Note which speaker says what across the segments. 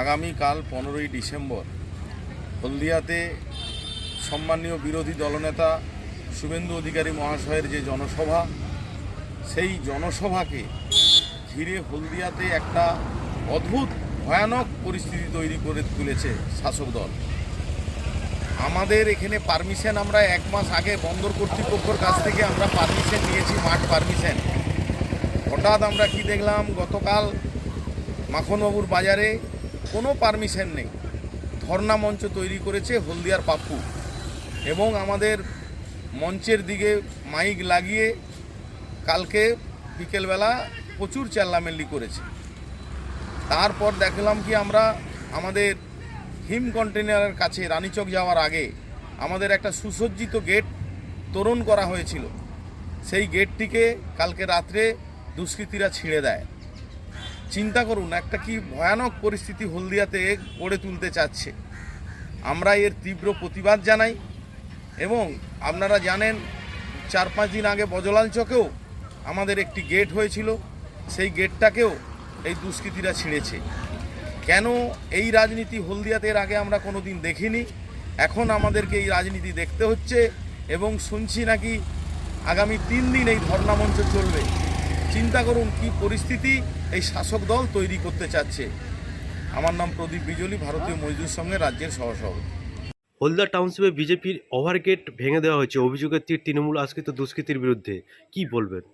Speaker 1: আগামীকাল পনেরোই ডিসেম্বর হলদিয়াতে সম্মানীয় বিরোধী দলনেতা শুভেন্দু অধিকারী মহাশয়ের যে জনসভা, সেই জনসভাকে ঘিরে হলদিয়াতে একটা অদ্ভুত, ভয়ানক পরিস্থিতি তৈরি করে তুলেছে শাসক দল। আমাদের এখানে পারমিশন আমরা এক মাস আগে বন্দর কর্তৃপক্ষের কাছ থেকে আমরা পারমিশন নিয়েছি, মাঠ পারমিশন। হঠাৎ আমরা কি দেখলাম, গতকাল মাখনবাবুর বাজারে কোনো পারমিশন নেই। ধর্ণা মঞ্চ তৈরি করেছে হলদিয়ার পাপ্পু। এবং আমাদের মঞ্চের দিকে মাইক লাগিয়ে কালকে বিকেলবেলা প্রচুর চেল্লামেল্লি করেছে। তারপর দেখলাম কি আমরা আমাদের হিম কন্টেনারের কাছে রানীচক যাওয়ার আগে আমাদের একটা সুসজ্জিত গেট তোরণ করা হয়েছিল। সেই গেটটিকে কালকে রাত্রে দুষ্কৃতীরা ছিঁড়ে দেয়। চিন্তা করুন, একটা কি ভয়ানক পরিস্থিতি হলদিয়াতে গড়ে তুলতে চাচ্ছে। আমরা এর তীব্র প্রতিবাদ জানাই এবং আপনারা জানেন চার পাঁচ দিন আগে বজলাল চকেও আমাদের একটি গেট হয়েছিল। সেই গেটটাকেও এই দুষ্কৃতীরা ছিঁড়েছে। কেন এই রাজনীতি হলদিয়াতে এর আগে আমরা কোনো দিন দেখিনি? এখন আমাদেরকে এই রাজনীতি দেখতে হচ্ছে এবং শুনছি নাকি আগামী তিন দিন এই ধর্ণামঞ্চ চলবে। চিন্তা করুন কি পরিস্থিতি এই শাসক দল তৈরি করতে চাচ্ছে। আমার নাম প্রদীপ বিজলি ভারতীয় মজদুর সঙ্গে রাজ্যের সহসভাপতি।
Speaker 2: হলদা টাউনশিপে বিজেপির ওভারগেট ভেঙে দেওয়া হয়েছে। অভিযোগের তীর তৃণমূল আজকে তো দুষ্কৃতির বিরুদ্ধে। কি বলবেন?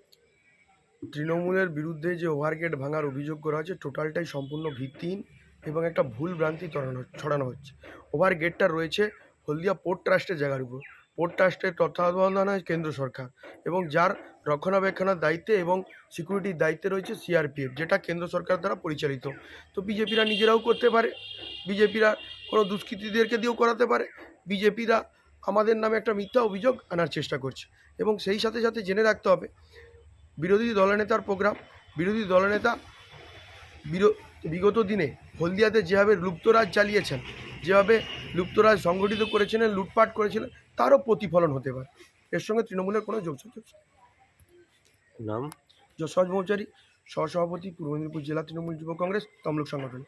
Speaker 3: তৃণমূলের বিরুদ্ধে যে ওভারগেট ভাঙার অভিযোগ করা হয়েছে টোটালটাই সম্পূর্ণ ভিত্তিহীন এবং একটা ভুল ভ্রান্তি ছড়ানো ছড়ানো হচ্ছে। ওভারগেটটা রয়েছে হলদিয়া পোর্ট ট্রাস্টের জায়গার উপর। পোর্ট ট্রাস্টের তত্ত্বাবধানে কেন্দ্র সরকার এবং যার রক্ষণাবেক্ষণের দায়িত্বে এবং সিকিউরিটির দায়িত্বে রয়েছে সিআরপিএফ যেটা কেন্দ্র সরকার দ্বারা পরিচালিত। তো বিজেপিরা নিজেরাও করতে পারে। বিজেপিরা কোনো দুষ্কৃতীদেরকে দিয়েও করাতে পারে। বিজেপিরা আমাদের নামে একটা মিথ্যা অভিযোগ আনার চেষ্টা করছে এবং সেই সাথে সাথে জেনে রাখতে হবে, বিরোধী দলনেতার প্রোগ্রাম, বিরোধী দলনেতা বিগত দিনে হলদিয়াতে যেভাবে লুপ্তরাজ চালিয়েছেন যেভাবে লুপ্তরাজ সংগঠিত করেছিলেন লুটপাট করেছিলেন তারও প্রতিফলন হতে পারে। এর সঙ্গে তৃণমূলের কোনো যোগসূচক
Speaker 2: নাম?
Speaker 3: যশরাজ মৌচারী সহসভাপতি পূর্ব মেদিনীপুর জেলা তৃণমূল যুব কংগ্রেস তমলুক সংগঠন।